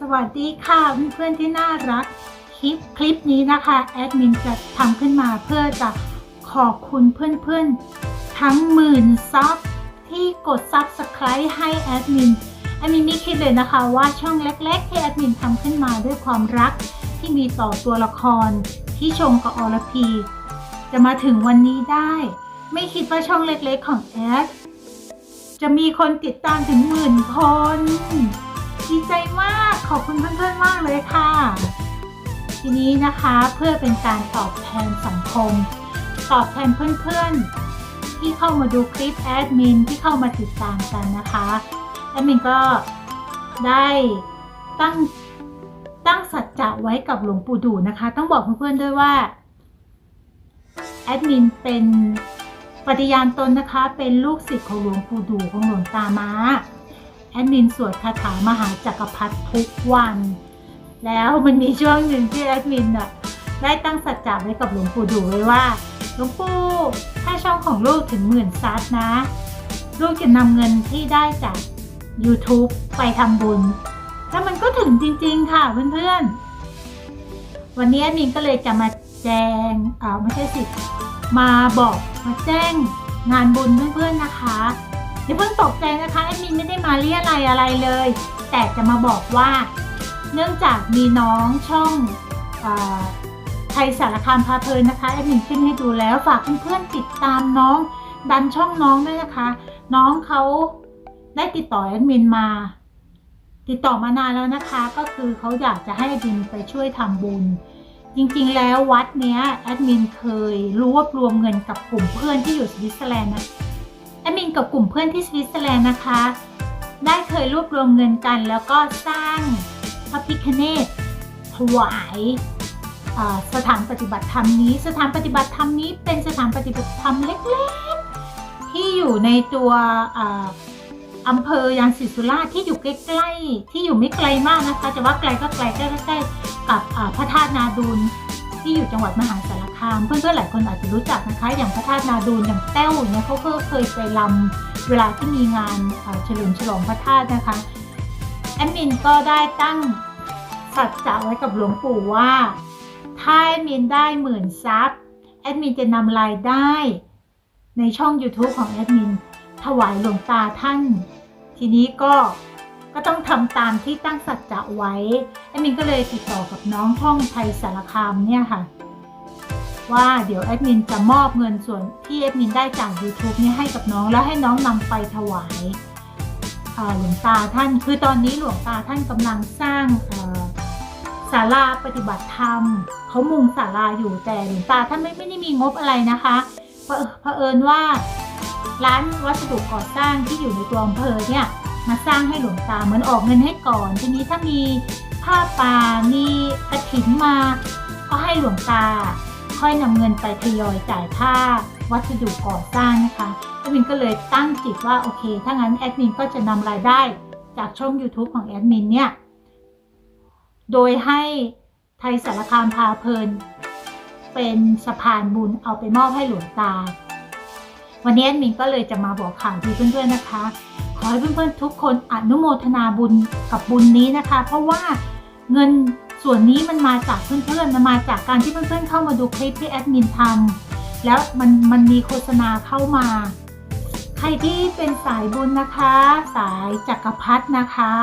สวัสดีค่ะเพื่อนๆที่น่ารักคลิปคลิปนี้นะคะแอดมินจะทำขึ้นมาเพื่อจะขอบคุณเพื่อนๆ ทั้งหมื่นซับที่กด Subscribe ให้แอดมินแอดมินไม่คิดเลยนะคะว่าช่องเล็กๆ ที่แอดมินทำขึ้นมาด้วยความรักที่มีต่อตัวละครที่ชมกับอรพี จะมาถึงวันนี้ได้ ไม่คิดว่าช่องเล็กๆของแอดจะมีคนติดตามถึงหมื่นคน ดีใจมาก ขอบคุณเพื่อนๆมากเลยค่ะ ทีนี้นะคะเพื่อเป็นการตอบแทนสังคม ตอบแทนเพื่อนๆ ที่เข้ามาดูคลิปแอดมินที่เข้ามาติดตามกันนะคะแอดมินก็ได้ตั้งตั้งสัจจะไว้กับหลวงปู่ดูนะคะ ต้องบอกเพื่อนๆด้วยว่าแอดมินเป็นปฏิญาณตนนะคะ เป็นลูกศิษย์ของหลวงปู่ดูของหลวงตามา แอดมินสวดคาถามหาจักรพรรดิทุกวัน แล้วมันมีช่วงหนึ่งที่แอดมินอะได้ตั้งสัจจะไว้กับหลวงปู่ดูไว้ว่าหลวงปู่ถ้าช่องของลูกถึงหมื่นซับนะ ลูกจะนำเงินที่ได้จาก YouTube ไปทำบุญ แล้วมันก็ถึงจริงๆค่ะเพื่อนๆ วันนี้แอดมินก็เลยจะมาแจ้งอ่าไม่ใช่สิ มาบอกมาแจ้งงานบุญเพื่อนๆนะคะ อย่าเพิ่งตกใจนะคะแอดมินไม่ได้มาเรียอะไรอะไรเลย แต่จะมาบอกว่า เนื่องจากมีน้องช่องอไทยสารคามพาเพลินนะคะแอดมินขึ้นให้ดูแล้วฝากเพื่อนๆติดตามน้อง ดันช่องน้องด้วยนะคะ น้องเขาได้ติดต่อแอดมินมา ติดต่อมานานแล้วนะคะ ก็คือเขาอยากจะให้แอดมินไปช่วยทำบุญ จริงๆแล้ววัดเนี้ยแอดมินเคยรวบรวมเงินกับกลุ่มเพื่อนที่อยู่สวิตเซอร์แลนด์นะ อดมินกับกลุ่มเพื่อนที่สวิตเซอร์แลนด์นะคะ ได้เคยรวบรวมเงินกัน แล้วก็สร้างพระพิคเนตถวายสถานปฏิบัติธรรมนี้ สถานปฏิบัติธรรมนี้เป็นสถานปฏิบัติธรรมเล็กๆ ที่อยู่ในตัวอำเภอยางศิสุราที่อยู่ใกล้ๆ ที่อยู่ไม่ไกลมากนะคะ จะว่าไกลก็ไกลใกล้ๆกับพระธาตุนาดูล ที่อยู่จังหวัดมหาสารคาม เพื่อนๆหลายคนอาจจะรู้จักนะคะ อย่างพระธาตุนาดูลอย่างแต้วเนี่ยเขาก็เคยไปลำเวลาที่มีงานเฉลิมฉลองพระธาตุนะคะแอดมินก็ได้ตั้งสัจจะไว้กับหลวงปู่ว่าถ้าแอดมินได้หมื่นซับแอดมินจะนำรายได้ในช่อง YouTube ของแอดมินถวายหลวงตาท่าน ทีนี้ก็ ก็ต้องทำตามที่ตั้งสัจจะไว้แอดมินก็เลยติดต่อกับน้องช่องไทยสารคามเนี่ยค่ะ ว่าเดี๋ยวแอดมินจะมอบเงินส่วนที่แอดมินได้จาก YouTube เนี่ยให้กับน้องแล้วให้น้องนำไปถวายหลวงตาท่าน คือตอนนี้หลวงตาท่านกำลังสร้างศาลาปฏิบัติธรรมเขามุงศาลาอยู่แต่หลวงตาท่านไม่ไม่ได้มีงบอะไรนะคะเผอิญเผอิญว่าร้านวัสดุก่อสร้างที่อยู่ในตัวอำเภอเนี่ย มาสร้างให้หลวงตาเหมือนออกเงินให้ก่อน ทีนี้ถ้ามีผ้าป่ามีกระถินมา ก็ให้หลวงตา ค่อยนำเงินไปทยอยจ่ายค่าวัสดุก่อสร้างนะคะแอดมินก็เลยตั้งจิตว่าโอเค ถ้างั้นแอดมินก็จะนำรายได้จากช่อง YouTube ของแอดมินเนี่ย โดยให้ไทยสารคามพาเพลิน เป็นสะพานบุญเอาไปมอบให้หลวงตา วันนี้แอดมินก็เลยจะมาบอกข่าวดีเพื่อนๆนะคะ ขอให้เพื่อนๆทุกคนอนุโมทนาบุญกับบุญนี้นะคะ เพราะว่าเงินส่วนนี้มันมาจากเพื่อนๆมันมาจากการที่เพื่อนๆเข้ามาดูคลิปที่แอดมินทำแล้วมันมันมีโฆษณาเข้ามา ใครที่เป็นสายบุญนะคะ สายจักรพรรดินะคะ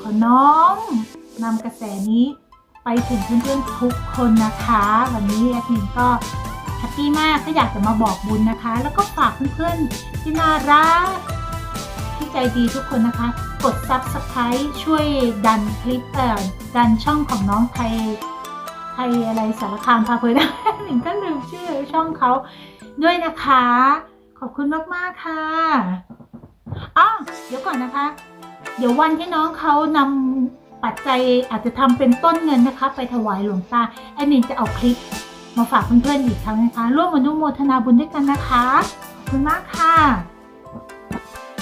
ขอน้อมนำกระแสนี้ไปถึงเพื่อนๆทุกคนนะคะ วันนี้แอดมินก็แฮปปี้มากก็อยากจะมาบอกบุญนะคะ แล้วก็ฝากเพื่อนๆที่น่ารัก ใจดีทุกคนนะคะ กด Subscribe ช่วยดันคลิปเอ่อดันช่องของน้องไทยไทยอะไรสารคามพาเพลินหนิงก็ลืมชื่อช่องเขาด้วยนะคะ ขอบคุณมากๆค่ะอ๋อเดี๋ยวก่อนนะคะ เดี๋ยววันที่น้องเขานำปัจจัยอาจจะทำเป็นต้นเงินนะคะ ไปถวายหลวงตาแอดมินจะเอาคลิปมาฝากเพื่อนๆอีกครั้งนะคะ ร่วมอนุโมทนาบุญด้วยกันนะคะ ขอบคุณมากค่ะ